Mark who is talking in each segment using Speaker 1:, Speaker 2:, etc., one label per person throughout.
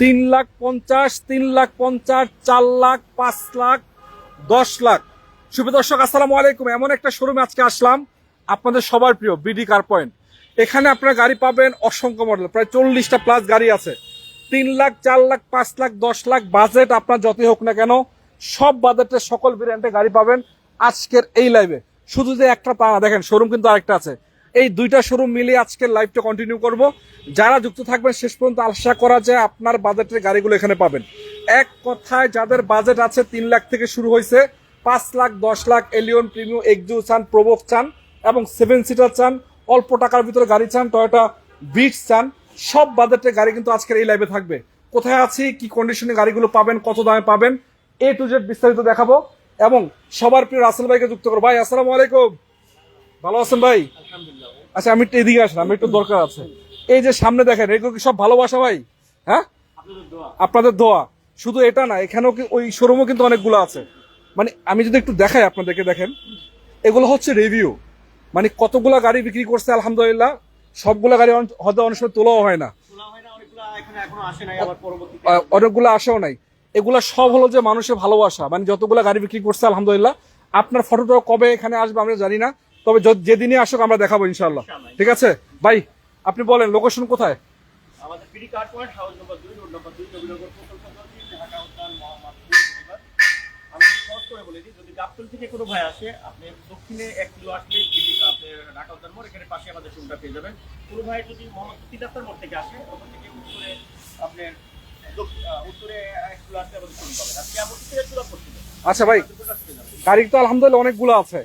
Speaker 1: তিন লাখ পঞ্চাশ, তিন লাখ পঞ্চাশ, চার লাখ, পাঁচ লাখ, দশ লাখ। শুভ দর্শক, আসসালামু আলাইকুম। এমন একটা শোরুমে আজকে আসলাম, আপনাদের সবার প্রিয় বিডি কার পয়েন্ট এখানে আপনারা গাড়ি পাবেন অসংখ্য মডেল প্রায় চল্লিশটা প্লাস গাড়ি আছে। তিন লাখ, চার লাখ, পাঁচ লাখ, দশ লাখ বাজেট আপনার যতই হোক না কেন, সব বাজেটের সকল ভেরিয়েন্টে গাড়ি পাবেন আজকের এই লাইভে শুধু যে একটা তা দেখেন শোরুম কিন্তু আরেকটা আছে। এই দুইটা শোরুম মিলিয়ে আজকের লাইভটা কন্টিনিউ করব। যারা যুক্ত থাকবেন, শেষ পর্যন্ত আশা করা যায় আপনার বাজেটের গাড়িগুলো এখানে পাবেন। এক কথায়, যাদের বাজেট আছে তিন লাখ থেকে শুরু হয়েছে, পাঁচ লাখ, দশ লাখ এলিয়ন প্রিমিয়াম এক্সু চান প্রবোক চান, এবং সেভেন সিটার চান, অল্প টাকার ভিতরে গাড়ি চান টয়োটা বিটস চান, সব বাজেটের গাড়ি কিন্তু আজকের এই লাইভে থাকবে। কোথায় আছি, কি কন্ডিশনে গাড়িগুলো পাবেন, কত দামে পাবেন এ টু জেড বিস্তারিত দেখাবো, এবং সবার প্রিয় রাসেল ভাইকে যুক্ত করব। ভাই, আসসালামু আলাইকুম। ভালো আছেন ভাই? আচ্ছা আমি একটু এদিকে আসলাম আমি একটু দরকার আছে। এই যে সামনে দেখেন এগুলো কি সব ভালোবাসা ভাই? হ্যাঁ? আপনাদের দোয়া। শুধু এটা না এখানেও কি ওই শোরুমও কিন্তু অনেকগুলো আছে। মানে আমি যদি একটু দেখাই আপনাদেরকে দেখেন। এগুলো হচ্ছে রিভিউ মানে কতগুলা গাড়ি বিক্রি করছে আলহামদুলিল্লাহ। সবগুলা গাড়ি হয়তো অনেক সময় তোলাও হয় না।
Speaker 2: অনেকগুলো এখানে এখনও আসে নাই আবার পরবর্তীতে
Speaker 1: আহ, অনেকগুলো আশাও নাই। এগুলা সব হলো যে মানুষের ভালোবাসা। মানে যতগুলা গাড়ি বিক্রি করছে আলহামদুলিল্লাহ। আপনার ফটোটা কবে এখানে আসবে আমরা জানি না। তবে যেদিনই আসুক আমরা দেখাবো ইনশাল্লাহ ঠিক আছে? ভাই আপনি বলেন লোকেশন কোথায়?
Speaker 2: গাবতল থেকে কোনো ভাই আসে আপনি দক্ষিণে এক কিলো আসলে পিডি আপনি ঢাকা উদ্যান মোড় এখানে পাশে আমাদের শোরুমটা পেয়ে যাবেন। কোনো ভাই যদি মোহাম্মদপুর মোড় থেকে আসে ওখান থেকে উত্তরে আপনার উত্তরে এক কিলো আসলে আমাদের শোরুম পাবেন। থেকে।
Speaker 1: আচ্ছা ভাই গাড়ি তো আলহামদুলিল্লাহ অনেকগুলো আছে।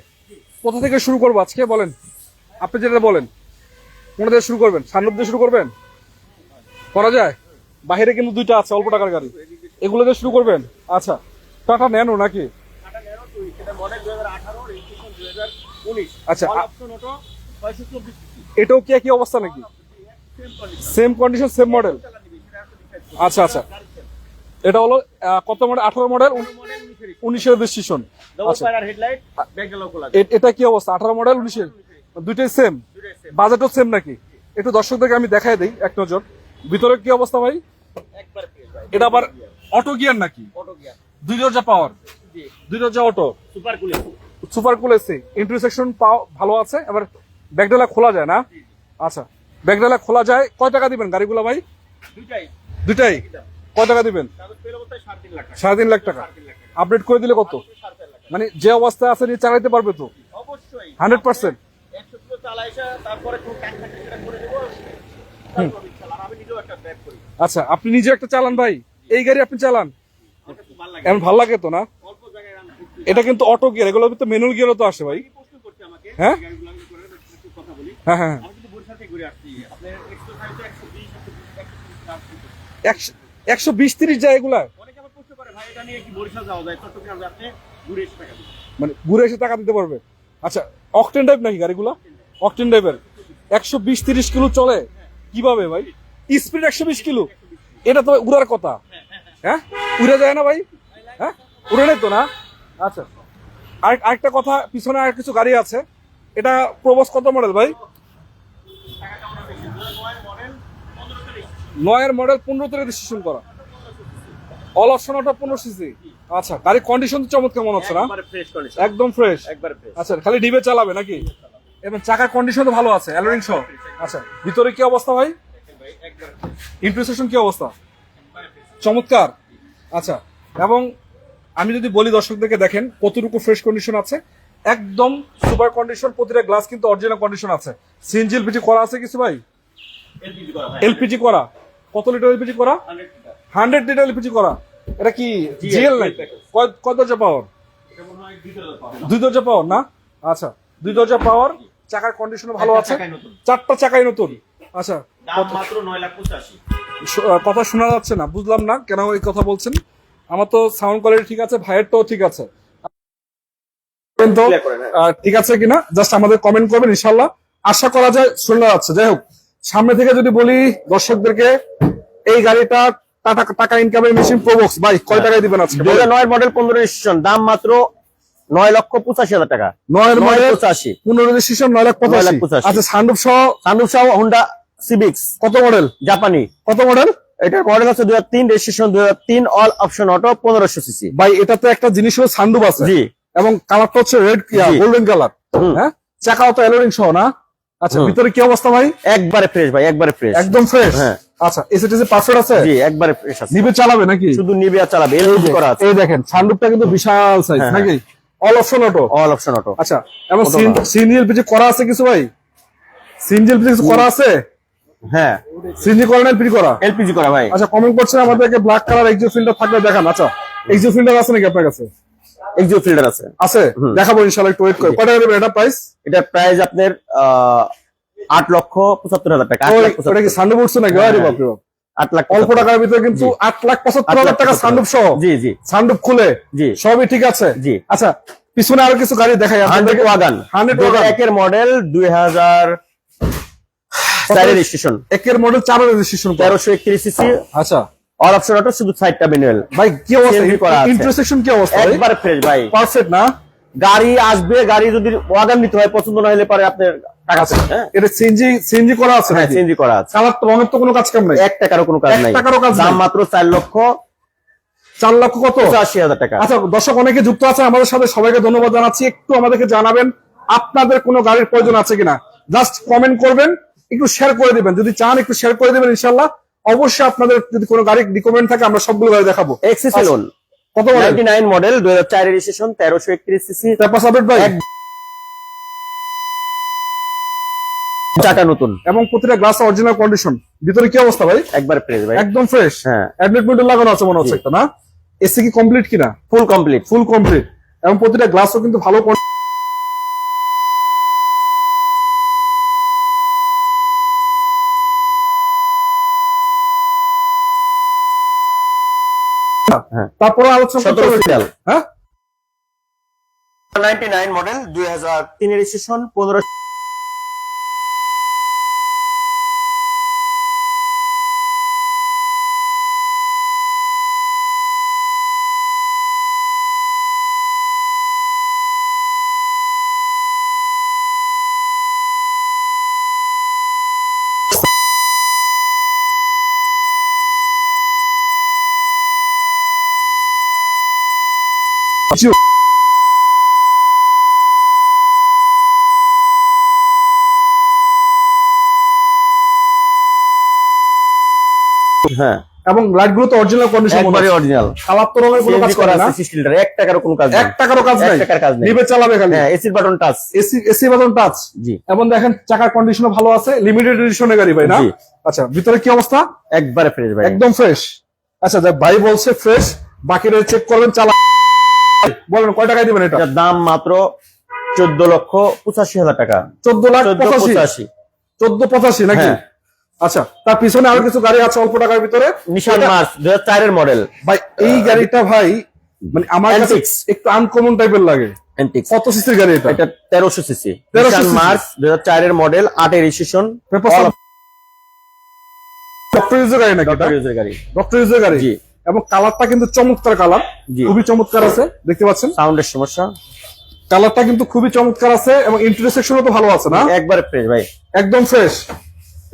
Speaker 1: কোথা থেকে শুরু করব আজকে? বলেন। আপনি যেটা বলেন। দিয়ে শুরু করবেন? সান্নব শুরু করবেন? করা যায়? বাইরে কিন্তু দুইটা আছে অল্প টাকার গাড়ি। এগুলো দিয়ে শুরু করবেন? আচ্ছা। টাটা নাকি
Speaker 2: ন্যানো উনিশ
Speaker 1: আচ্ছা, এটাও কি একই অবস্থা নাকি?
Speaker 2: সেম কন্ডিশন
Speaker 1: সেম মডেল আচ্ছা, আচ্ছা। এটা হলো কত মডেল আঠারো মডেল উনিশের রেজিস্ট্রেশন আচ্ছা। এটা কি অবস্থা? আঠারো মডেল উনিশের? দুইটাই সেম বাজেটও সেম নাকি? একটু দর্শকদেরকে আমি দেখাই দিই এক নজর। ভিতরে কি অবস্থা ভাই? এটা আবার অটো গিয়ার নাকি? দুই দরজা পাওয়ার দুই দরজা auto
Speaker 2: super cool
Speaker 1: super cool AC intersection ভালো আছে এবার ব্যাগডালা খোলা যায় না? আচ্ছা ব্যাগডালা খোলা যায়। কয় টাকা দিবেন গাড়িগুলো ভাই?
Speaker 2: দুইটাই।
Speaker 1: দুটাই কয় টাকা দিবেন?
Speaker 2: সাড়ে তিন লাখ টাকা।
Speaker 1: আপডেট করে দিলে কত? মানে যে অবস্থায় আছে নিয়ে চালাইতে পারবে তো?
Speaker 2: অবশ্যই।
Speaker 1: 100%
Speaker 2: একশো কিলো চালাইসা তারপরে কোন ট্যাঙ্ক থাকে সেটা করে দেবো। তারপর ইনশাল্লাহ। আর আমি নিজেও একটা ব্যাগ করি।
Speaker 1: আচ্ছা আপনি নিজে একটা চালান ভাই। এই গাড়ি আপনি চালান? এমন ভালো লাগে। তো না? এটা কিন্তু অটো গিয়ার এগুলো তো ম্যানুয়াল গিয়ারও তো আসে ভাই। হ্যাঁ?
Speaker 2: বলি।
Speaker 1: হ্যাঁ হ্যাঁ
Speaker 2: একশো বিশ তিরিশ
Speaker 1: যায় এগুলা? মানে ঘুরে এসে টাকা দিতে পারবে? আচ্ছা অকটেন টাইপ নাকি গাড়িগুলো? অকটেন টাইপের একশো বিশ তিরিশ কিলো চলে? কীভাবে ভাই? স্পিড একশো বিশ কিলো? এটা তো উড়ার কথা। হ্যাঁ? উড়ে যায় না ভাই? হ্যাঁ? উড়ে নেই তো না? আচ্ছা। আর আরেকটা কথা পিছনে আর কিছু গাড়ি আছে। এটা প্রবস কত মডেল ভাই
Speaker 2: টাকাটা আমরা বেশি দু হাজার নয় মডেল পনেরো তারিখ
Speaker 1: নয়ের মডেল পনেরোতে রেজিস্ট্রেশন করা। অল অপশন ওটা পনেরো সিসি। আচ্ছা গাড়ির কন্ডিশন চমৎকার মনে হচ্ছে না? একদম ফ্রেশ আচ্ছা খালি ডিবে চালাবে নাকি? এবং চাকার কন্ডিশন তো ভালো আছে অ্যালোরিং সহ। আচ্ছা ভিতরে কি অবস্থা ভাই?
Speaker 2: একবারে
Speaker 1: কি অবস্থা? চমৎকার। আচ্ছা এবং আমি যদি বলি দর্শকদেরকে দেখেন কতটুকু ফ্রেশ কন্ডিশন আছে। একদম সুপার কন্ডিশন প্রতিটা গ্লাস কিন্তু অরিজিনাল কন্ডিশন আছে। সিএনজি এলপিজি করা আছে কিছু ভাই।
Speaker 2: এলপিজি করা।
Speaker 1: কত লিটার এলপিজি করা? হান্ড্রেড লিটার এলপিজি করা। এটা কি জিএল নাই কয় দরজা পাওয়ার দুই দরজা পাওয়ার না? আচ্ছা দুই দরজা পাওয়ার চাকার কন্ডিশন ভালো আছে। চারটা চাকাই নতুন। আচ্ছা
Speaker 2: মাত্র 9 লাখ 85
Speaker 1: কথা শোনা যাচ্ছে না বুঝলাম না কেন এই কথা বলছেন। আমার তো সাউন্ড কোয়ালিটি ঠিক আছে ভাইয়ের তো ঠিক আছে। ঠিক আছে কিনা? জাস্ট আমাদের কমেন্ট করবেন ইনশাল্লাহ আশা করা যায় শোনা যাচ্ছে। যাই হোক সামনে থেকে যদি বলি দর্শকদেরকে এই গাড়িটা টাকা টাকা ইনকামের মেশিন প্রবক্স ভাই কয় টাকায় দিবেন আজকে?
Speaker 3: মডেল পনেরো রেজিস্ট্রেশন দাম মাত্র নয় লক্ষ পঁচাশি হাজার টাকা। নয়
Speaker 1: মডেল
Speaker 3: পঁচাশি।
Speaker 1: পনেরো রেজিস্ট্রেশন নয় লাখ
Speaker 3: নয় লাখ
Speaker 1: পঁচাশি।
Speaker 3: পঁচাশি।
Speaker 1: আচ্ছা সান্ডুপ সহ?
Speaker 3: সানরুফ সহ হুন্ডা সিভিক্স
Speaker 1: কত মডেল
Speaker 3: জাপানি
Speaker 1: কত মডেল
Speaker 2: এটার মডেল আছে হাজার তিন রেজিস্ট্রেশন দুই হাজার তিন অল অপশন অটো পনেরোশো সিসি
Speaker 1: ভাই এটাতে একটা জিনিস হলো সানরুফ আছে।
Speaker 2: জি।
Speaker 1: এবং কালারটা হচ্ছে রেড। Golden colour. হ্যাঁ? চাকাও তো এলোরিং সহ না? আচ্ছা ভিতরে কি অবস্থা ভাই?
Speaker 2: একবারে ফ্রেশ ভাই একবারে ফ্রেশ
Speaker 1: একদম ফ্রেশ
Speaker 2: হ্যাঁ।
Speaker 1: আচ্ছা এসি টেসি পাসওয়ার্ড আছে?
Speaker 2: জি একবারে ফ্রেশ আছে।
Speaker 1: নিবে চালাবে নাকি?
Speaker 2: শুধু নিবে আর চালাবে এলপিজি করা আছে।
Speaker 1: এই দেখেন সানরুফটা কিন্তু বিশাল সাইজ নাকি? All option auto
Speaker 2: all option auto
Speaker 1: আচ্ছা এবং
Speaker 2: কত টাকা?
Speaker 1: সিনিয়র পিছে করা আছে কিছু ভাই? সিনজেল পিছে কিছু করা আছে?
Speaker 2: হ্যাঁ।
Speaker 1: করা করা?
Speaker 2: এলপিজি করা ভাই।
Speaker 1: আচ্ছা কমেন্ট করছেন আমাদেরকে ব্ল্যাক কালার এক্সিও ফিল্টার থাকলে দেখান। আচ্ছা এক্সিও ফিল্টার আছে নাকি আপনার কাছে?
Speaker 2: এক্সিও ফিল্টার আছে।
Speaker 1: আছে? দেখাবো ইনশাআল্লাহ একটু ওয়েট করে। টাকা এটা প্রাইস
Speaker 2: এটার প্রাইস আপনার আট লক্ষ পঁচাত্তর হাজার টাকা
Speaker 1: ওটা কি উঠছে নাকি? আরে। বাপ রে বাপ।
Speaker 2: আট লাখ
Speaker 1: অল্প টাকার ভিতরে কিন্তু আট লাখ পঁচাত্তর হাজার টাকা। সানরুফ সহ?
Speaker 2: জি জি।
Speaker 1: সানরুফ খুলে?
Speaker 2: জি।
Speaker 1: সবই ঠিক আছে?
Speaker 2: জি।
Speaker 1: আচ্ছা পিছনে আরও কিছু গাড়ি দেখাই
Speaker 2: হান্ড্রেড ওয়াগান।
Speaker 1: 100
Speaker 2: দুই
Speaker 1: ওয়াগান।
Speaker 2: একের মডেল দুই হাজার চারের রেজিস্ট্রেশন
Speaker 1: একের মডেল চার রেজিস্ট্রেশন
Speaker 2: তেরোশো একত্রিশ সিসি
Speaker 1: আচ্ছা।
Speaker 2: অপশন অটো শুধু সাইডটা ম্যানুয়াল
Speaker 1: ভাই কি অবস্থা। ইন্টারসেকশন কি অবস্থা
Speaker 2: একবার ফ্রেশ ভাই।
Speaker 1: পারফেক্ট না?
Speaker 2: গাড়ি আসবে গাড়ি যদি নিতে হয় পছন্দ না হলে পরে আপনার টাকা হ্যাঁ।
Speaker 1: এটা সিএনজি সিএনজি করা আছে
Speaker 2: হ্যাঁ চেঞ্জ করা আছে।
Speaker 1: কালার তো রঙের তো কোনো কাজ কাম নাই।
Speaker 2: এক টাকারও কোনো কাজ নাই।
Speaker 1: টাকারও কাজ
Speaker 2: দাম মাত্র চার লক্ষ
Speaker 1: চার লক্ষ কত?
Speaker 2: পঁচাশি হাজার টাকা।
Speaker 1: আচ্ছা দর্শক অনেকে যুক্ত আছে আমাদের সাথে সবাইকে ধন্যবাদ জানাচ্ছি। একটু আমাদেরকে জানাবেন আপনাদের কোনো গাড়ির প্রয়োজন আছে কিনা? জাস্ট কমেন্ট করবেন একটু শেয়ার করে দিবেন। যদি চান একটু শেয়ার করে দিবেন ইনশাল্লাহ অবশ্যই আপনাদের যদি কোনো গাড়ি রিকমেন্ড থাকে আমরা সবগুলো গাড়ি দেখাবো।
Speaker 2: এক্সি সেলুন
Speaker 1: কত
Speaker 2: নাইন মডেল দুই হাজার চারের রেজিস্ট্রেশন তেরোশো একত্রিশ সিসি
Speaker 1: সাবেট ভাই।
Speaker 2: চাকা নতুন।
Speaker 1: এবং প্রতিটা গ্লাস অরিজিনাল কন্ডিশন ভিতরে কি অবস্থা ভাই?
Speaker 2: একবার ফ্রেশ ভাই।
Speaker 1: একদম ফ্রেশ
Speaker 2: হ্যাঁ।
Speaker 1: অ্যাডমিট মিটার লাগানো আছে মনে হচ্ছে একটা না? এসি কি কমপ্লিট কিনা?
Speaker 2: ফুল কমপ্লিট
Speaker 1: ফুল কমপ্লিট এবং প্রতিটা গ্লাসও কিন্তু ভালো আচ্ছা,
Speaker 2: হ্যাঁ।
Speaker 1: তারপরে আলোচনা করতে হবে। হ্যাঁ?
Speaker 2: 99 মডেল 2000 রেজিস্ট্রেশন
Speaker 1: 15
Speaker 2: হ্যাঁ।
Speaker 1: এবং লাইটগুলো তো অরিজিনাল কন্ডিশন
Speaker 2: অরিজিনাল
Speaker 1: কালার রঙের কোনো কাজ করে না।
Speaker 2: সিস্টেমটা এক টাকারও কোনো কাজ
Speaker 1: এক
Speaker 2: নেই
Speaker 1: টাকারও কাজ
Speaker 2: এক
Speaker 1: নাই।
Speaker 2: টাকার কাজ নেই।
Speaker 1: চালাবে খালি।
Speaker 2: হ্যাঁ এসির button touch
Speaker 1: AC AC button touch
Speaker 2: জি।
Speaker 1: এবং দেখেন চাকার কন্ডিশনও ভালো আছে লিমিটেড এডিশনের গাড়ি ভাই না? আচ্ছা ভিতরে কি অবস্থা?
Speaker 2: একবারে ফ্রেশ ভাই।
Speaker 1: একদম ফ্রেশ আচ্ছা ভাই বলছে ফ্রেশ বাকিটা চেক করবেন চালা বলেন কয় টাকায় দিবেন এটা?
Speaker 2: দাম মাত্র চোদ্দ লক্ষ পঁচাশি হাজার টাকা।
Speaker 1: চোদ্দ লাখ পঁচাশি? চোদ্দ পঁচাশি নাকি?
Speaker 2: হ্যাঁ।
Speaker 1: আচ্ছা তার পিছনে আরও কিছু গাড়ি আছে অল্প টাকার ভিতরে।
Speaker 2: নিশান মার্চ হাজার মডেল।
Speaker 1: ভাই এই গাড়িটা ভাই মানে আমার কাছে একটু আনকমন টাইপের লাগে।
Speaker 2: অ্যান্টিক্স
Speaker 1: কত সিসির গাড়ি এটা?
Speaker 2: এটা তেরোশো সিসি নিশান মার্চ চারের মডেল আটের রেজিস্ট্রেশন
Speaker 1: ডক্টর ইউজের গাড়ি নাকি
Speaker 2: ইউজের গাড়ি।
Speaker 1: ডক্টর ইউজের গাড়ি?
Speaker 2: জি।
Speaker 1: এবং কালারটা কিন্তু চমৎকার কালার। খুবই চমৎকার আছে দেখতে পাচ্ছেন?
Speaker 2: সাউন্ডের সমস্যা।
Speaker 1: কালারটা কিন্তু খুবই চমৎকার আছে এবং ইন্টারসেকশনও তো ভালো আছে না?
Speaker 2: একবারে ফ্রেশ ভাই।
Speaker 1: একদম ফ্রেশ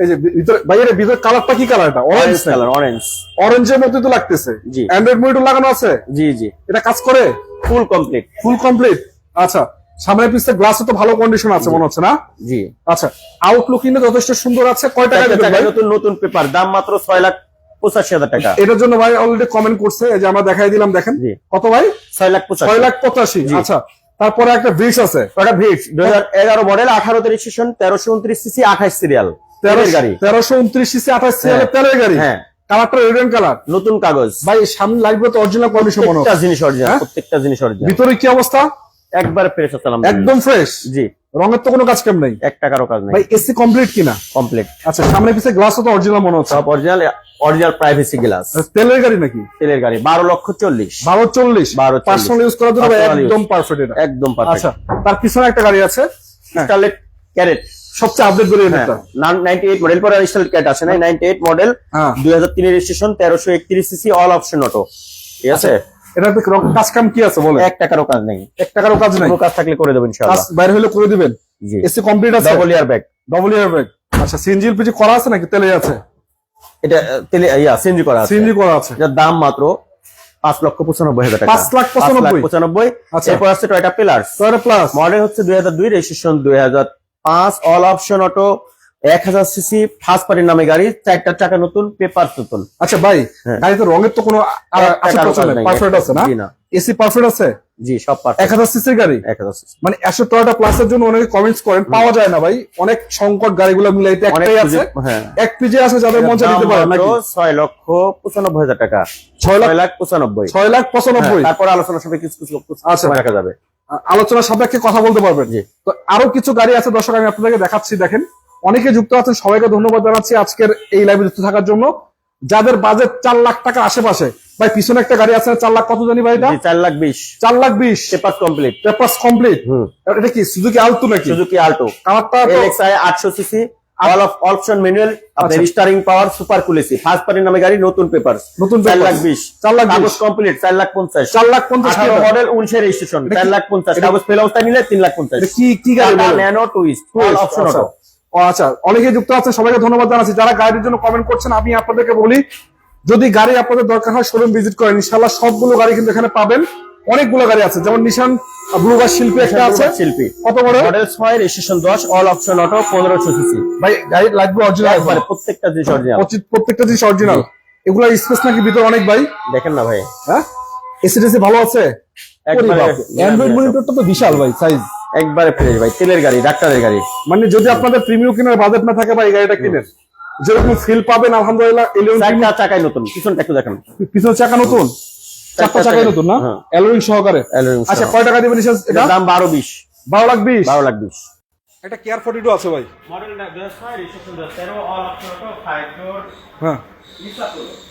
Speaker 1: এই যে ভিতরে বাইরে ভিতরে কালারটা কি কালার এটা?
Speaker 2: অরেঞ্জ কালার অরেঞ্জ
Speaker 1: অরেঞ্জের মধ্যে তো লাগতেছে।
Speaker 2: জি।
Speaker 1: অ্যান্ড্রয়েড মনিটর লাগানো আছে?
Speaker 2: জি জি।
Speaker 1: এটা কাজ করে?
Speaker 2: ফুল কমপ্লিট
Speaker 1: ফুল কমপ্লিট আচ্ছা সামনের পিসে গ্লাসও তো ভালো কন্ডিশন আছে মনে হচ্ছে না?
Speaker 2: জি।
Speaker 1: আচ্ছা আউটলুকিং যথেষ্ট সুন্দর আছে। কয় টাকা ভাই?
Speaker 2: নতুন নতুন পেপার দাম মাত্র ছয় লাখ পঁচাশি হাজার টাকা।
Speaker 1: এটার জন্য ভাই অলরেডি কমেন্ট করছে যে আমরা দেখাই দিলাম দেখেন। কত ভাই?
Speaker 2: ছয় লাখ পঁচাশি।
Speaker 1: ছয় লাখ পঁচাশি আচ্ছা। তারপরে একটা আছে।
Speaker 2: ব্রিজ দুই হাজার এগারো মডেল আঠারো রেজিস্ট্রেশন তেরোশো উনত্রিশ সিসি আঠাশ সিরিয়াল তেলের গাড়ি।
Speaker 1: তেরোশো উনত্রিশ সিসি আঠাশ সিরিয়ালের
Speaker 2: হ্যাঁ।
Speaker 1: তেলের গাড়ি।
Speaker 2: হ্যাঁ।
Speaker 1: কালারটা রেড কালার
Speaker 2: নতুন কাগজ।
Speaker 1: ভাই সামনে লাগবে তো অরিজিনাল কন্ডিশন মনে
Speaker 2: প্রত্যেকটা জিনিস অরিজিনাল
Speaker 1: হ্যাঁ?
Speaker 2: প্রত্যেকটা জিনিস অরিজিনাল
Speaker 1: ভিতরে কি অবস্থা?
Speaker 2: একবার ফ্রেশ
Speaker 1: একদম ফ্রেশ
Speaker 2: জি।
Speaker 1: রঙের তো কোনো কাজ কাম নেই?
Speaker 2: এক টাকারও কাজ নেই।
Speaker 1: ভাই এসি কমপ্লিট কিনা?
Speaker 2: কমপ্লিট
Speaker 1: আচ্ছা সামনে পিছে গ্লাসও তো অরিজিনাল মনে হচ্ছে।
Speaker 2: সব অরিজিনাল অরিজিনাল প্রাইভেসি গ্লাস
Speaker 1: তেলের গাড়ি নাকি?
Speaker 2: তেলের গাড়ি বারো লক্ষ চল্লিশ।
Speaker 1: বারো চল্লিশ?
Speaker 2: বারো
Speaker 1: পার্সোনাল ইউজ করার জন্য। একদম পারফেক্ট এটা।
Speaker 2: একদম পারফেক্ট
Speaker 1: আচ্ছা তার পিছনে একটা গাড়ি আছে
Speaker 2: স্টারলেট ক্যারেট
Speaker 1: সবচেয়ে আপডেট বেরিয়ে এটা
Speaker 2: নাইনটি এইট মডেল পরে স্টারলেট ক্যারেট নাই। নাইনটি এইট মডেল দুই হাজার তিনের রেজিস্ট্রেশন তেরোশো একত্রিশ সিসি অল অপশন অটো ঠিক আছে?
Speaker 1: এটা কাজ কাম কি আছে বলে
Speaker 2: এক টাকারও কাজ নেই।
Speaker 1: এক টাকারও কাজ নাই?
Speaker 2: কাজ থাকলে করে দেবেন ইনশাআল্লাহ।
Speaker 1: বাইরে হলে করে দিবেন? এসি কমপ্লিট আছে?
Speaker 2: Double air bag
Speaker 1: double air bag আচ্ছা সিএনজি এলপিজি করা আছে নাকি? তেলে আছে?
Speaker 3: এটা তেলে ইয়া সিএনজি করা আছে।
Speaker 1: সিএনজি করা আছে।
Speaker 3: যার দাম মাত্র পাঁচ লক্ষ পঁচানব্বই হাজার টাকা।
Speaker 1: পাঁচ লাখ পঁচানব্বই?
Speaker 3: পঁচানব্বই।
Speaker 1: আচ্ছা।
Speaker 3: এরপর আছে টয়টা পিলার্স
Speaker 1: টয়টা প্লাস
Speaker 3: মডেল হচ্ছে দুই হাজার দুই রেজিস্ট্রেশন দুই হাজার পাঁচ অল অপশন অটো এক হাজার সিসি ফার্স্ট পার্টির নামে গাড়ি চারটা চাকা নতুন পেপার নতুন।
Speaker 1: আচ্ছা ভাই
Speaker 3: হ্যাঁ।
Speaker 1: গাড়িতে রঙের তো কোনো। পারফেক্ট আছে না? এসি পারফেক্ট আছে?
Speaker 3: জি সব
Speaker 1: এক হাজার সিসির গাড়ি?
Speaker 3: এক হাজার সিসি
Speaker 1: মানে একশো টয়টা প্লাসের জন্য অনেকে কমেন্টস করেন পাওয়া যায় না ভাই। অনেক সংকট গাড়িগুলো মিলাইতে একটাই আছে।
Speaker 3: হ্যাঁ।
Speaker 1: এক পিজে আছে যাদের মন নিতে পারে। নাকি
Speaker 3: ছয় লক্ষ পঁচানব্বই হাজার টাকা।
Speaker 1: ছয় লাখ
Speaker 3: পঁচানব্বই।
Speaker 1: ছয় লাখ পঁচানব্বই?
Speaker 3: হ্যাঁ, তারপর আলোচনা সবাই কিছু কিছু কিছু
Speaker 1: আচ্ছা।
Speaker 3: রাখা যাবে।
Speaker 1: আলোচনার সাপেক্ষে কথা বলতে পারবেন। তো আরও কিছু গাড়ি আছে দর্শক আমি আপনাদেরকে দেখাচ্ছি দেখেন। অনেকে যুক্ত আছেন সবাইকে ধন্যবাদ জানাচ্ছি আজকের এই লাইভে যুক্ত থাকার জন্য। যাদের বাজেট চার লাখ টাকা আশেপাশে ভাই পিছনে একটা গাড়ি আছে চার লাখ কত জানি ভাই এটা?
Speaker 3: চার লাখ বিশ।
Speaker 1: চার লাখ বিশ।
Speaker 3: পেপার কমপ্লিট
Speaker 1: পেপার কমপ্লিট এটা কি সুজুকি আলতু নাকি?
Speaker 3: সুজুকি আল্টো
Speaker 1: কালারটা
Speaker 3: আটশো CC all of option manual আপনার। Steering power super cool AC first পার্টির নামে গাড়ি নতুন পেপার
Speaker 1: নতুন
Speaker 3: চার লাখ বিশ।
Speaker 1: চার লাখ বিশ।
Speaker 3: কাগজ কমপ্লিট চার লাখ পঞ্চাশ।
Speaker 1: চার লাখ পঞ্চাশ
Speaker 3: আঠারো
Speaker 1: টাকা
Speaker 3: মডেল উনিশের রেজিস্ট্রেশন
Speaker 1: এটা
Speaker 3: চার লাখ পঞ্চাশ।
Speaker 1: এটা-
Speaker 3: কাগজ ফেল অবস্থায় নিলে তিন লাখ পঞ্চাশ।
Speaker 1: এটা কি কি গাড়ি?
Speaker 3: Nano twist option. অটো
Speaker 1: আচ্ছা অনেকে যুক্ত আছেন সবাইকে ধন্যবাদ জানাচ্ছি। যারা গাড়ির জন্য কমেন্ট করছেন আমি আপনাদেরকে বলি যদি গাড়ি আপনাদের দরকার হয় শোরুম ভিজিট করেন। ইনশাল্লাহ সবগুলো গাড়ি কিন্তু এখানে পাবেন। অনেকগুলো গাড়ি আছে যেমন নিশান ব্লুগার শিল্পী একটা আছে।
Speaker 3: শিল্পী।
Speaker 1: কত বড়?
Speaker 3: Model registration all option auto পনেরোশো সিসি
Speaker 1: ভাই গাড়ি লাগবে অরিজিনাল
Speaker 3: একবারে প্রত্যেকটা জিনিস অরিজিনাল
Speaker 1: প্রত্যেকটা জিনিস অরিজিনাল এগুলা স্পেস নাকি ভিতরে অনেক ভাই?
Speaker 3: দেখেন না ভাই।
Speaker 1: হ্যাঁ? এসি ভালো আছে?
Speaker 3: একবারে
Speaker 1: অ্যান্ড্রয়েড মনিটরটা তো বিশাল ভাই সাইজ
Speaker 3: একবারে ফ্রেশ ভাই তেলের গাড়ি ডাক্তারের গাড়ি।
Speaker 1: মানে যদি আপনাদের প্রিমিয়াম কেনার বাজেট না থাকে ভাই এই গাড়িটা কিনেন যেরকম ফিল পাবেন আলহামদুলিল্লাহ এলিয়ন
Speaker 3: চারটা চাকায় নতুন পিছনটা একটু দেখেন।
Speaker 1: পিছনে চাকা নতুন? চারটা চাকাই
Speaker 3: চাকা-
Speaker 1: নতুন না?
Speaker 3: হ্যাঁ।
Speaker 1: সহকারে? আচ্ছা কয় টাকা দিবেন এটা?
Speaker 3: এটার দাম বারো বিশ।
Speaker 1: বারো লাখ বিশ?
Speaker 3: বারো লাখ বিশ।
Speaker 1: এটা কেয়ার ফর্টি টু আছে ভাই?
Speaker 2: মডেল রেজিস্ট্রেশন দুই হাজার তেরো all option auto five door
Speaker 1: হ্যাঁ।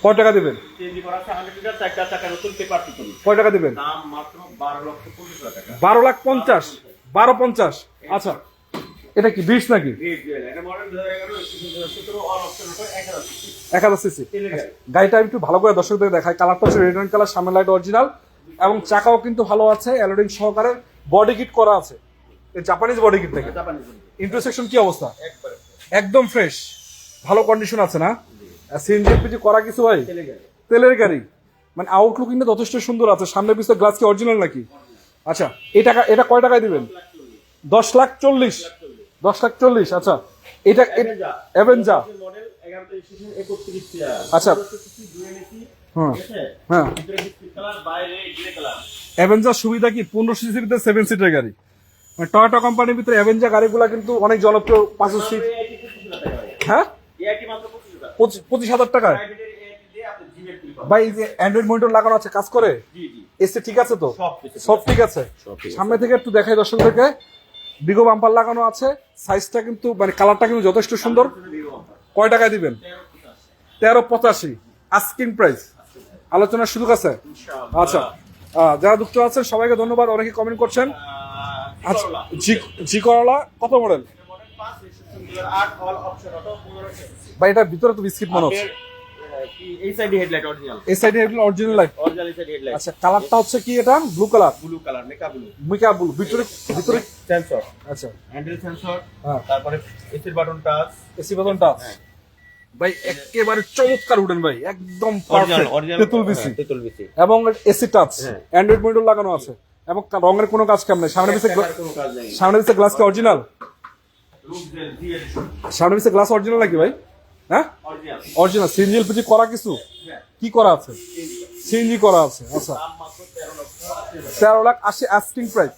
Speaker 1: কয় টাকা দিবেন?
Speaker 2: চেঞ্জ করা আছে হান্ড্রেড লিটার চারটা চাকা নতুন পেপার নতুন
Speaker 1: কয় টাকা দিবেন?
Speaker 2: দাম মাত্র বারো লক্ষ পঁচিশ হাজার টাকা।
Speaker 1: বারো লাখ পঞ্চাশ? বারো পঞ্চাশ। আচ্ছা এটা কি বিশ নাকি?
Speaker 2: এক হাজার
Speaker 1: সিসি। গাড়িটা একটু ভালো করে দর্শকদের দেখায় কালারটা হচ্ছে রেড অ্যান্ড কালার সামনে লাইট অরিজিনাল এবং চাকাও কিন্তু ভালো আছে অ্যালোডিং সহকারে বডি কিট করা আছে। জাপানিজ বডি কিট থেকে। ইন্টারসেকশন কি অবস্থা? একদম ফ্রেশ ভালো কন্ডিশন আছে না? সিএনজি এলপিজি করা কিছু ভাই?
Speaker 2: তেলের গাড়ি।
Speaker 1: তেলের গাড়ি। মানে আউটলুকিংটা যথেষ্ট সুন্দর আছে। সামনে পিছনে গ্লাস কি অরিজিনাল নাকি? আচ্ছা এই টাকা এটা কয় টাকায় দিবেন? দশ লাখ চল্লিশ। দশ লাখ চল্লিশ আচ্ছা। এটা
Speaker 2: Avenger।
Speaker 1: অ্যাভেঞ্জা
Speaker 2: মডেল এগারোতে রেজিস্ট্রেশন একত্রিশ চেয়ার
Speaker 1: আচ্ছা। হ্যাঁ। হ্যাঁ অ্যাভেঞ্জার সুবিধা কি? পনেরো সিসির ভিতরে সেভেন সিটের গাড়ি। মানে টয়োটা কোম্পানির ভিতরে অ্যাভেঞ্জার গাড়িগুলো কিন্তু অনেক জনপ্রিয় পাঁচশো সিট হ্যাঁ?
Speaker 2: পঁচিশ হাজার।
Speaker 1: টাকায়
Speaker 2: প্রাইভেটের এআইটি দিয়ে আপনি জিমের বিল পাবেন
Speaker 1: ভাই এই যে অ্যান্ড্রয়েড মনিটর লাগানো আছে কাজ করে? এসে ঠিক আছে তো?
Speaker 2: সব
Speaker 1: ঠিক আছে। সামনে থেকে একটু দেখাই দর্শকদেরকে। বিগো বাম্পার লাগানো আছে। সাইজটা কিন্তু মানে কালারটা কিন্তু যথেষ্ট সুন্দর। কয় টাকায় দিবেন? তেরো পঁচাশি। আস্কিং প্রাইস আলোচনার সুযোগ আছে? আচ্ছা। যারা যুক্ত আছেন সবাইকে ধন্যবাদ। অনেকে কমেন্ট করছেন। আচ্ছা জি জি করলা কত মডেল ভাই এটা ভিতরে তো বিস্কিট মনে হচ্ছে।
Speaker 2: এই সাইডে হেডলাইট অরিজিনাল
Speaker 1: এই সাইডে অরিজিনাল লাইট
Speaker 2: অরিজিনাল এই সাইডে হেডলাইট
Speaker 1: আচ্ছা কালারটা হচ্ছে কি এটা? Blue colour
Speaker 2: blue colour mica blue
Speaker 1: mica blue ভিতরে ভিতরে
Speaker 2: সেন্সর
Speaker 1: আচ্ছা।
Speaker 2: হ্যান্ডেল সেন্সর
Speaker 1: হ্যাঁ।
Speaker 2: তারপরে এসির বাটন টাচ
Speaker 1: এসি বাটনটা ভাই একেবারে চমৎকার উঠেন ভাই একদম পারফেক্ট তেতুল বিসি
Speaker 2: তেতুল বিসি
Speaker 1: এবং এসি টাচ
Speaker 2: হ্যাঁ।
Speaker 1: অ্যান্ড্রয়েড মনিটর লাগানো আছে। এবং রঙের কোনো কাজ কাম নেই? সামনে পিছে সামনে পিছে গ্লাস কি অরিজিনাল সামনে পিছে গ্লাস অরিজিনাল নাকি ভাই? হ্যাঁ?
Speaker 2: অরিজিনাল
Speaker 1: সিএনজি এলপিজি করা কিছু?
Speaker 2: হ্যাঁ।
Speaker 1: কি করা আছে? সিএনজি করা আছে। আচ্ছা।
Speaker 2: তেরো
Speaker 1: লাখ আশি আস্টিং প্রাইস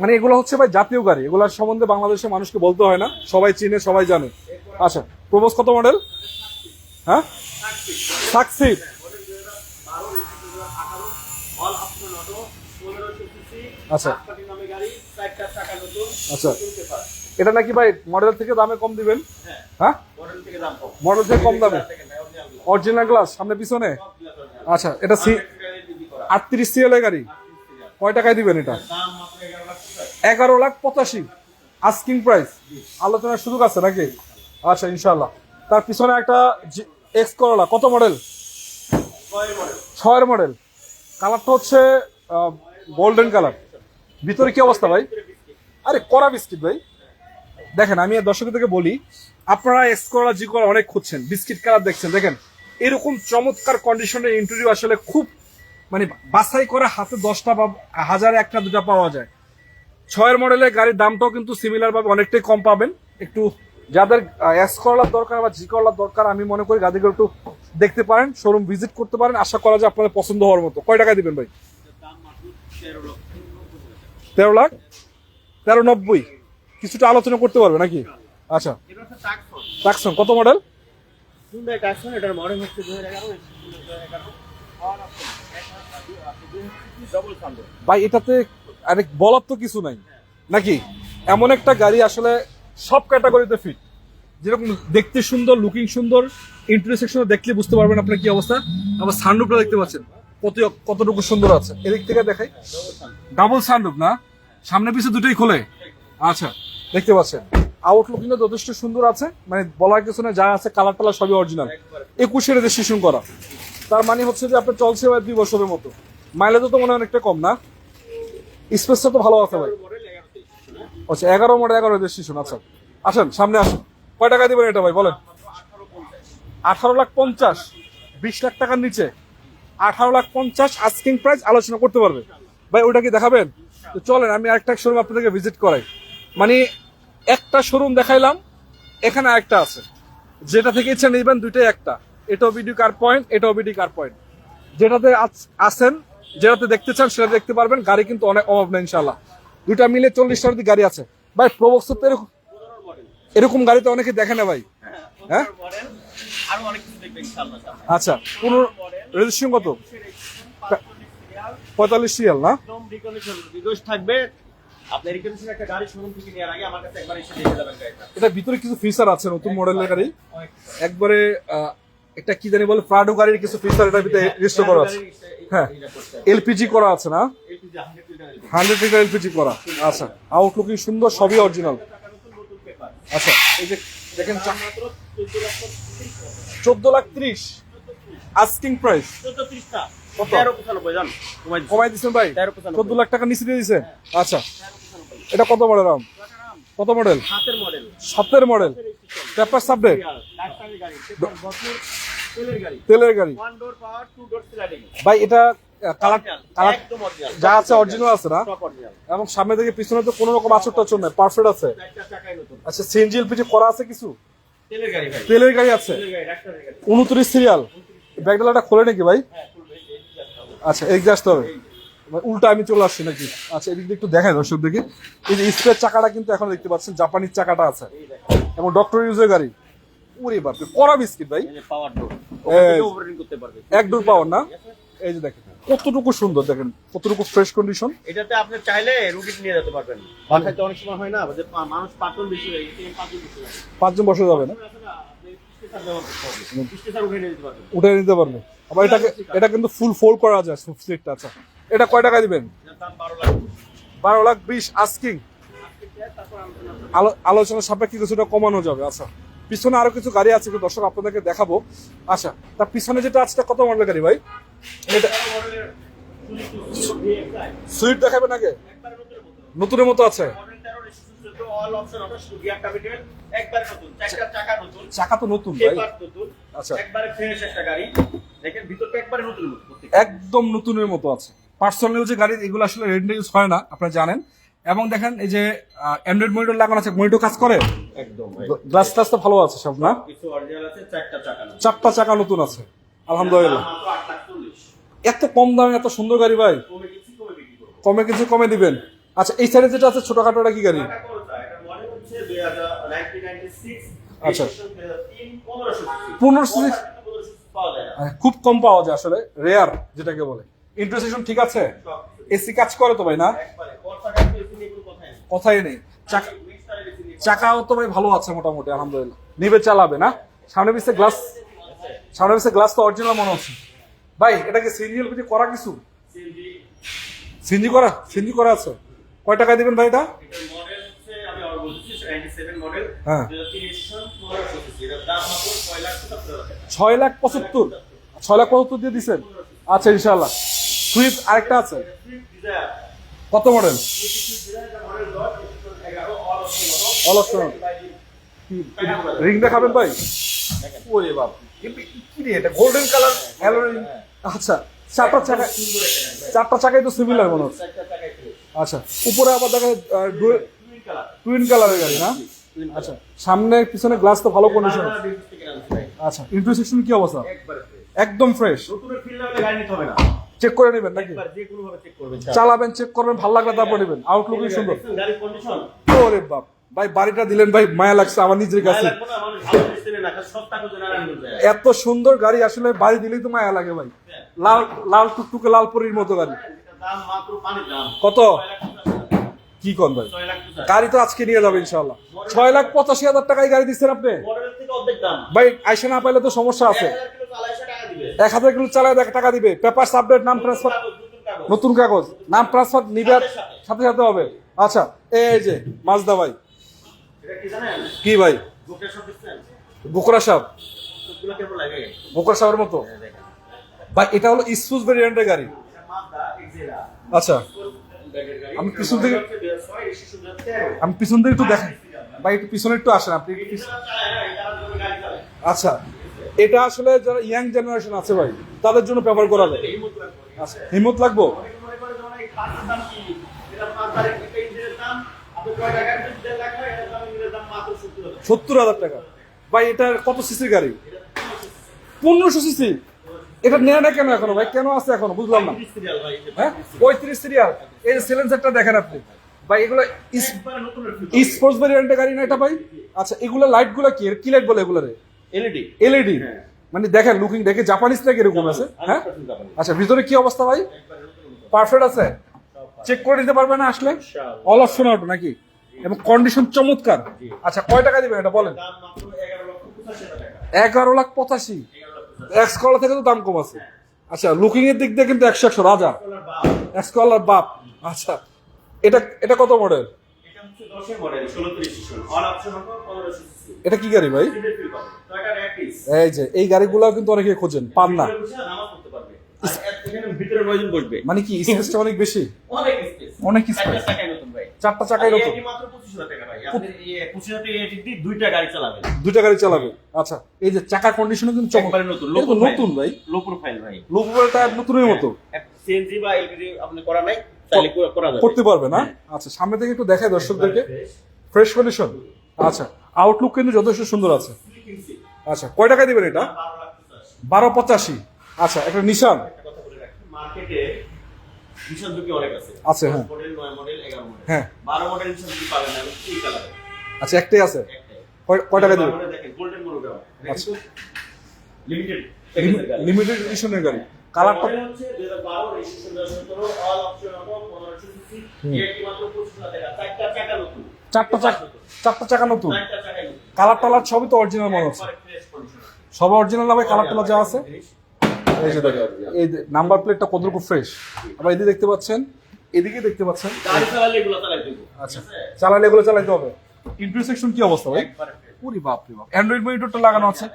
Speaker 1: মানে এগুলো হচ্ছে ভাই জাতীয় গাড়ি। এগুলোর সম্বন্ধে বাংলাদেশের মানুষকে বলতে হয় না। সবাই চিনে সবাই জানে। আচ্ছা প্রবোজ কত মডেল হ্যাঁ? সাকসিড আচ্ছা। আচ্ছা।
Speaker 2: পেপার
Speaker 1: এটা নাকি ভাই মডেল থেকে দামে কম দিবেন?
Speaker 2: হ্যাঁ।
Speaker 1: হ্যাঁ?
Speaker 2: মডেল থেকে কম।
Speaker 1: দামে?
Speaker 2: অরিজিনাল
Speaker 1: গ্লাস সামনে পিছনে? আচ্ছা এটা সি
Speaker 2: করা।
Speaker 1: আটত্রিশ সিএল গাড়ি? কয় টাকায় দিবেন এটা?
Speaker 2: এগারো লাখ
Speaker 1: পঁচাশি। আস্কিং প্রাইস আলোচনার সুযোগ আছে নাকি? আচ্ছা ইনশাল্লাহ তার পিছনে একটা এক্স করলা কত মডেল
Speaker 2: মডেল
Speaker 1: ছয়ের মডেল কালারটা হচ্ছে গোল্ডেন কালার ভিতরে কি অবস্থা ভাই? আরে কড়া বিস্কিট ভাই। দেখেন, আমি দর্শকদেরকে বলি, আপনারা এক্স করা জি অনেক খুঁজছেন, বিস্কিট কালার দেখছেন। দেখেন, এরকম চমৎকার কন্ডিশনের ইন্টারভিউ আসলে খুব মানে বাছাই করে হাতে দশটা বা হাজারে একটা দুটা পাওয়া যায়। ছয়ের মডেলের গাড়ির দামটাও কিন্তু সিমিলার ভাবে অনেকটাই কম পাবেন। একটু যাদের এক্স করলার দরকার বা জি করলার দরকার, আমি মনে করি গাড়িগুলো একটু দেখতে পারেন শোরুম ভিজিট করতে পারেন। আশা করা যায় আপনাদের পছন্দ হওয়ার মতো। কয় টাকা দিবেন ভাই?
Speaker 2: তেরো
Speaker 1: লাখ? তেরো নব্বই। কিছুটা আলোচনা করতে পারবে নাকি? আচ্ছা।
Speaker 2: টাকসন
Speaker 1: কত মডেল
Speaker 2: এটার হচ্ছে
Speaker 1: ভাই এটাতে আরে বলার তো কিছু নাই। নাকি? এমন একটা গাড়ি আসলে সব ক্যাটাগরিতে ফিট যেরকম দেখতে সুন্দর লুকিং সুন্দর ইন্টারসেকশন দেখলে বুঝতে পারবেন আপনার কি অবস্থা। আবার সানরুফটা দেখতে পাচ্ছেন কত কতটুকু সুন্দর আছে। এদিক থেকে দেখাই। ডাবল সানরুফ না? সামনে পিছে দুটোই খোলে? আচ্ছা। দেখতে পাচ্ছেন। আউটলুকিংটা যথেষ্ট সুন্দর আছে। মানে বলার কিছু না যা আছে কালার টালার সবই অরিজিনাল একুশে রেজিস্ট্রেশন করা। তার মানে হচ্ছে যে আপনার চলছে ভাই দুই বছরের মতো। মাইলেজও তো মনে হয় অনেকটা কম না? স্পেসটা তো ভালো আছে ভাই। আচ্ছা এগারো মডেল এগারো রেজিস্ট্রেশন আচ্ছা। আসেন, সামনে আসুন। কয় টাকা দিবেন এটা ভাই, বলেন।
Speaker 2: আঠারো
Speaker 1: আঠারো লাখ পঞ্চাশ, বিশ লাখ টাকার নিচে। আঠারো লাখ পঞ্চাশ আস্কিং প্রাইস আলোচনা করতে পারবে। ভাই, ওটা কি দেখাবেন? তো চলেন, আমি আরেকটা শোরুম আপনাদেরকে ভিজিট করাই। মানে একটা শোরুম দেখাইলাম, এখানে একটা আছে। যেটা থেকে ইচ্ছা নিবেন দুইটাই একটা। এটাও বিডি কার পয়েন্ট এটাও বিডি কার পয়েন্ট যেটাতে আছ- আছেন, যেটাতে দেখতে চান, সেটা দেখতে পারবেন। গাড়ি কিন্তু অনেক অভাব নেই ইনশাল্লাহ দুইটা মিলে চল্লিশ টাকা গাড়ি আছে। ভাই প্রবক্স তো এরকম এরকম গাড়ি তো অনেকে দেখে না ভাই। হ্যাঁ? আচ্ছা পনেরো রেজিস্ট্রেশন কত? পঁয়তাল্লিশ সিরিয়াল না?
Speaker 2: থাকবে। আপনি রিকন্ডিশন একটা গাড়ি শোরুম থেকে নেওয়ার আগে আমার কাছে একবার এসে দেখে যাবেন গাড়িটা।
Speaker 1: এটা ভিতরে কিছু ফিচার আছে নতুন মডেলের গাড়ি। একবারে একটা কি জানি বলে প্রাডো গাড়ির কিছু ফিচার এটার ভিতরে রেজিস্টার করা আছে। হ্যাঁ। এলপিজি করা আছে না? হান্ড্রেড লিটার এলপিজি করা। আচ্ছা আউটলুকিং সুন্দর সবই অরিজিনাল আচ্ছা এই যে দেখেন চোদ্দ লাখ ত্রিশ। আস্কিং প্রাইস কত? কমাই দিচ্ছেন ভাই। চোদ্দ লাখ টাকা নিচে দিয়ে দিচ্ছেন আচ্ছা। এটা কত মডেল রাম? কত মডেল সাতের মডেল পেপার সাবডেট
Speaker 2: তেলের গাড়ি।
Speaker 1: ভাই এটা কালার কালার যা আছে অরিজিনাল আছে না? এবং সামনে থেকে পিছনে তো কোনো রকম আচর টাচর নাই পারফেক্ট আছে। আচ্ছা সিএনজি এলপিজি করা আছে কিছু?
Speaker 2: তেলের গাড়ি
Speaker 1: আছে। উনত্রিশ সিরিয়াল ব্যাগডালাটা খোলে নাকি ভাই? আচ্ছা এদিকে আসতে হবে। উল্টা আমি চলে আসছি নাকি? আচ্ছা এদিক একটু দেখাই দর্শক দেখি। এই যে স্পেয়ার চাকাটা কিন্তু এখন দেখতে পাচ্ছেন জাপানির চাকাটা আছে। এবং ডক্টর ইউজের গাড়ি। ওরে বাপরে কড়া বিস্কিট ভাই।
Speaker 2: এই পাওয়ার ডোর
Speaker 1: এক ডোর পাওয়ার না? এই যে দেখেন কতটুকু সুন্দর দেখেন কতটুকু ফ্রেশ কন্ডিশন
Speaker 2: এটাতে আপনি চাইলে রুগী নিয়ে যেতে পারবেন। বাসায় তো অনেক সময় হয় না যে মানুষ বেশি হয়ে পাঁচজন বেশি লাগে
Speaker 1: পাঁচজন বসে যাবে না?
Speaker 2: উঠে
Speaker 1: নিতে পারবে। আবার এটাকে এটা কিন্তু ফুল ফোল্ড করা যায় সিটটা আচ্ছা। এটা কয় টাকা দিবেন?
Speaker 2: বারো লাখ
Speaker 1: বিশ আস্কিং
Speaker 2: আলোচনা
Speaker 1: সাপেক্ষে কিছুটা কমানো যাবে আচ্ছা। পিছনে আরও কিছু গাড়ি আছে কিন্তু দর্শক আপনাদেরকে দেখাবো। আচ্ছা তার পিছনে যেটা আছে কত মডেল গাড়ি ভাই? এটা সুইট দেখাবেন আগে?
Speaker 2: নতুনের মতো
Speaker 1: আছে।
Speaker 2: অল অপশন অটো শুধু একবারে নতুন চারটা চাকা নতুন
Speaker 1: চাকা তো নতুন ভাই।
Speaker 2: নতুন
Speaker 1: আচ্ছা।
Speaker 2: একবারে ফ্রেশ একটা গাড়ি। দেখেন ভিতরটা একবারে নতুন
Speaker 1: একদম নতুনের মতো আছে। পার্সোনাল যে গাড়ি এগুলো আসলে রেন্ট ইউজ হয় না আপনারা জানেন। এবং দেখেন এই যে অ্যান্ড্রয়েড মনিটর লাগানো আছে মনিটর কাজ করে?
Speaker 2: একদম
Speaker 1: গ্লাস টাস তো ভালো আছে সব না?
Speaker 2: কিছু অরিজিনাল আছে চারটা চাকা নতুন।
Speaker 1: চারটা চাকা নতুন আছে আলহামদুলিল্লাহ। এত কম দামে এত সুন্দর গাড়ি ভাই।
Speaker 2: কমে কিছু কমে
Speaker 1: কমে কিছু কমে দিবেন। আচ্ছা এই সাইডে যেটা আছে ছোটখাটো কি গাড়ি
Speaker 2: টাকা কোনটা এটা মডেল হচ্ছে 1996
Speaker 1: আচ্ছা।
Speaker 2: পনেরোশো
Speaker 1: খুব কম পাওয়া যায় আসলে রেয়ার যেটাকে বলে। ইন্টারসেকশন ঠিক আছে? এসি কাজ করে তো ভাই না?
Speaker 2: কথাই নেই।
Speaker 1: চাকাও তো ভাই ভালো আছে মোটামুটি আলহামদুলিল্লাহ। নিবে চালাবে না? সামনে পিছে গ্লাস সামনে পিছে গ্লাস তো অরিজিনাল মনে হচ্ছে। ভাই এটাকে সিরিয়াল পিছে করা কিছু? সিনজি করা সিনজি করা আছে? কয় টাকা দিবেন ভাই এটা?
Speaker 2: টাকা।
Speaker 1: ছয় লাখ পঁচাত্তর? ছয় লাখ পঁচাত্তর। দিয়ে দিচ্ছেন আচ্ছা ইনশাল্লাহ সুইফট আরেকটা আছে। কত model
Speaker 2: Swift Dzire model 10 11 all option
Speaker 1: All option. Ring দেখাবেন ভাই? ওরে বাপ। কি রে এটা? গোল্ডেন কালার অ্যালোরিং আচ্ছা চারটা চাকা চারটা চাকাই তো সিমিলার মনে হচ্ছে। আচ্ছা উপরে আবার দেখা
Speaker 2: টুইন
Speaker 1: কালারের গাড়ি না? আচ্ছা সামনে পিছনে গ্লাস তো ভালো কন্ডিশন আচ্ছা ইন্টারসেকশন কি অবস্থা? একদম ফ্রেশ
Speaker 2: নতুনের ফিল লাগলে গাড়ি নিতে হবে না।
Speaker 1: চেক করে নেবেন নাকি? চালাবেন চেক করবেন ভালো লাগলে তারপর নেবেন। আউটলুকই সুন্দর। ওরে বাপ ভাই বাড়িটা দিলেন ভাই মায়া লাগছে আমার নিজের কাছে।
Speaker 2: না না
Speaker 1: এত সুন্দর গাড়ি আসলে বাড়ি দিলেই তো মায়া লাগে ভাই। লাল লাল টুকটুকে লাল পরীর মতো গাড়ি।
Speaker 2: দাম
Speaker 1: কত? কি কন ভাই। গাড়ি তো আজকে নিয়ে যাবে ইনশাল্লাহ ছয় লাখ পঁচাশি হাজার টাকায় গাড়ি দিচ্ছেন আপনি? ভাই আইসা না পাইলে তো সমস্যা আছে।
Speaker 2: এক হাজার কিলো
Speaker 1: চালায় দেখ টাকা দিবে। পেপার সাবডেট নাম ট্রান্সফার
Speaker 2: নতুন কাগজ।
Speaker 1: নাম ট্রান্সফার নিবে
Speaker 2: সাথে সাথে।
Speaker 1: হবে। আচ্ছা এই যে মাজদা ভাই।
Speaker 2: কি
Speaker 1: ভাই?
Speaker 2: বুকের লাগে?
Speaker 1: বকুড়া সাহেবের মতো। ভাই এটা হলো ইসুস ভেরিয়েন্টের গাড়ি। আচ্ছা। আমি পিছন থেকে-
Speaker 2: এটা হচ্ছে 2006, registration 2013
Speaker 1: আমি পিছন থেকে একটু দেখেন ভাই একটু পিছনে একটু আসেন আপনি। আচ্ছা এটা আসলে যারা ইয়াং জেনারেশন আছে ভাই তাদের জন্য ব্যবহার করা যায়। আচ্ছা হিম্মত লাগবো
Speaker 2: অনেকে করে যে অনেক কাঠের দাম কি? এটা Mazda র একটা ইঞ্জিনের দাম, আপনার কয় টাকা? যদি দেড় লাখ এটার দাম ইঞ্জিনের দাম মাত্র 70,000
Speaker 1: সত্তর হাজার টাকা ভাই এটার কত সিসির গাড়ি পনেরোশো সিসি এটা নেয় না কেন এখনও? ভাই কেন আছে এখনও? বুঝলাম না। হ্যাঁ? পঁয়ত্রিশ সিরিয়াল এই যে সিলেন্সারটা দেখেন আপনি। ভাই এগুলো। স্পোর্টস ভেরিয়েন্টের গাড়ি না এটা ভাই? আচ্ছা এগুলো লাইটগুলো কি কি লাইট বলে এগুলো রে এলইডি
Speaker 2: হ্যাঁ।
Speaker 1: মানে দেখেন লুকিং দেখে জাপানিজ না কীরকম আছে? হ্যাঁ? আচ্ছা ভিতরে কি অবস্থা ভাই। পারফেক্ট আছে? চেক করে দিতে পারবে না আসলে। অল অপশন আউট নাকি? এবং কন্ডিশন চমৎকার। আচ্ছা কয় টাকা দিবেন এটা বলেন?
Speaker 2: দাম মাত্র 11 লক্ষ 85 টাকা।
Speaker 1: এগারো লাখ পঁচাশি।
Speaker 2: 11 লক্ষ 85
Speaker 1: এক্স থেকে তো দাম কম আছে আচ্ছা লুকিং এর দিক দিয়ে কিন্তু একশো একশো রাজা
Speaker 2: ডলার বাপ।
Speaker 1: এক্স কলার বাপ আচ্ছা এটা এটা কত মডেল
Speaker 2: এটা হচ্ছে 10 এর মডেল, 16 তে registration। All option হলো 1500 cc।
Speaker 1: এটা কি গাড়ি ভাই। এই যে এই গাড়িগুলো কিন্তু অনেকে খোঁজেন পান না
Speaker 2: ভিতরে নয়জন বসবে।
Speaker 1: মানে কি স্পেসটা অনেক বেশি?
Speaker 2: অনেক চারটা
Speaker 1: স্পেস
Speaker 2: চাকায়
Speaker 1: চারটা চাকাই নতুন?
Speaker 2: মাত্র 25,000 টাকা ভাই। আপনি 25,000 টাকা দিয়ে দুইটা গাড়ি চালাবেন।
Speaker 1: দুইটা গাড়ি চালাবে। আচ্ছা এই যে চাকার কন্ডিশনও কিন্তু চমৎকার
Speaker 2: নতুন।
Speaker 1: নতুন ভাই।
Speaker 2: Low profile ভাই।
Speaker 1: লো টায়ার নতুনের মতো।
Speaker 2: সিএনজি বা এলপিজি আপনি করা নাই তাহলে করা- করা যাবে।
Speaker 1: করতে পারবে না? আচ্ছা সামনে থেকে একটু দেখায় দর্শকদেরকে। ফ্রেশ কন্ডিশন আচ্ছা আউটলুক কিন্তু যথেষ্ট সুন্দর আছে। আচ্ছা কয় টাকা দিবেন এটা? বারো পঁচাশি। আচ্ছা একটা নিশান।
Speaker 2: মার্কেটে অনেক আছে।
Speaker 1: আছে, হ্যাঁ।
Speaker 2: মডেল নয় মডেল এগারো মডেল
Speaker 1: হ্যাঁ।
Speaker 2: মডেল পাবেন না কালারে
Speaker 1: আচ্ছা একটাই আছে? কয়- টাকা দিবেন?
Speaker 2: দেখেন গোল্ডেন মোড়
Speaker 1: আচ্ছা।
Speaker 2: লিমিটেড
Speaker 1: লিমিটেড এডিশনের গাড়ি। কালারটা
Speaker 2: হচ্ছে 2012 registration 2017 all option auto 1500 CC এটি মাত্র 25000 টাকা। চারটা চাকা নতুন।
Speaker 1: চারটা চাকা চারটা চাকা নতুন।
Speaker 2: চারটা চাকা নতুন।
Speaker 1: কালার টালার সবই তো অরিজিনাল মনে হচ্ছে সব অরিজিনাল হবে কালার টালার যা আছে। এই যে দেখেন এই নাম্বার প্লেটটা কতটুকু ফ্রেশ আবার এদিকে দেখতে পাচ্ছেন? এদিকে দেখতে পাচ্ছেন? আচ্ছা চালালে এগুলো চালাইতে হবে। ইন্টারসেকশন কি অবস্থা ভাই?
Speaker 2: একবারে
Speaker 1: পুরি বাপ রে বাপ। অ্যান্ড্রয়েড মনিটরটা লাগানো আছে।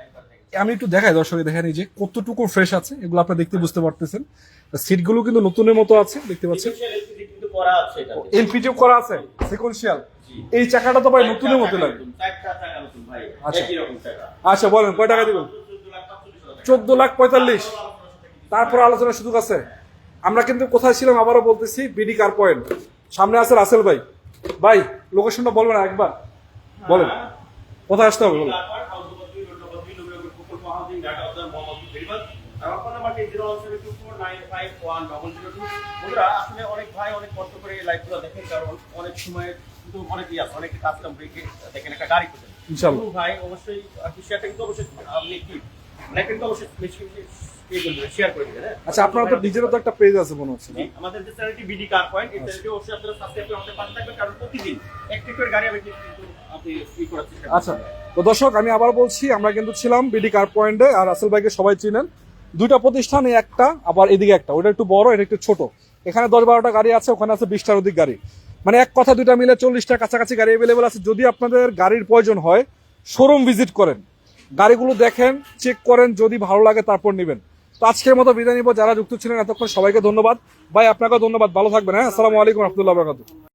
Speaker 1: আমি একটু দেখাই দর্শকে দেখেন যে কতটুকু ফ্রেশ আছে এগুলো আপনারা দেখতে বুঝতে পারতেছেন। সিটগুলো কিন্তু নতুনের মতো আছে দেখতে পাচ্ছেন।
Speaker 2: এলপিজি করা আছে
Speaker 1: সিকোয়েন্সিয়াল এই চাকাটা তো ভাই নতুনের মতো লাগে।
Speaker 2: চারটা চাকা নতুন ভাই।
Speaker 1: আচ্ছা। আচ্ছা বলেন কয় টাকা দিবেন? চোদ্দ লাখ পঁয়তাল্লিশ। তারপর আলোচনার সুযোগ আছে। আমরা কিন্তু কোথায় ছিলাম আবারও বলতেছি বিডি কার পয়েন্ট। সামনে আছে রাসেল ভাই। ভাই লোকেশনটা বলবেন একবার বলেন। কোথায় আসতে হবে? বলেন।
Speaker 2: অনেক ভাই অনেক কষ্ট করে লাইভগুলো দেখেন কারণ অনেক সময় কিন্তু অনেকেই আছে অনেক কাস্টম ব্রেকে দেখেন একটা গাড়ি খুঁজেন ভাই অবশ্যই আপনি শেয়ারটা কিন্তু অবশ্যই আপনি কি কিন্তু অবশ্যই শেয়ার করে দিবেন হ্যাঁ?
Speaker 1: আচ্ছা আপনার তো নিজেরও তো একটা পেজ আছে মনে হচ্ছে
Speaker 2: আমাদের যে চ্যানেলটি বিডি কার পয়েন্ট এই চ্যানেলটি অবশ্যই আপনারা সাবস্ক্রাইব করে আমাদের পাশে থাকবেন কারণ প্রতিদিন একটি করে গাড়ি আমি কিন্তু আপনি ই করার চেষ্টা করছি।
Speaker 1: আচ্ছা তো দর্শক আমি আবার বলছি আমরা কিন্তু ছিলাম বিডি কার পয়েন্টে আর রাসেল ভাইকে সবাই চিনেন। দুইটা প্রতিষ্ঠান একটা আবার এদিকে একটা। ওটা একটু বড় এটা একটু ছোট। এখানে দশ বারোটা গাড়ি আছে ওখানে আছে বিশটার অধিক গাড়ি। মানে এক কথা দুইটা মিলে চল্লিশটা কাছাকাছি গাড়ি অ্যাভেলেবল আছে। যদি আপনাদের গাড়ির প্রয়োজন হয় শোরুম ভিজিট করেন। গাড়িগুলো দেখেন চেক করেন, যদি ভালো লাগে তারপর নেবেন। তো আজকের মতো বিদায় নিব। যারা যুক্ত ছিলেন এতক্ষণ সবাইকে ধন্যবাদ। ভাই, আপনাকেও ধন্যবাদ। ভালো থাকবেন হ্যাঁ? আসসালামু আলাইকুম রহমতুল্লাহ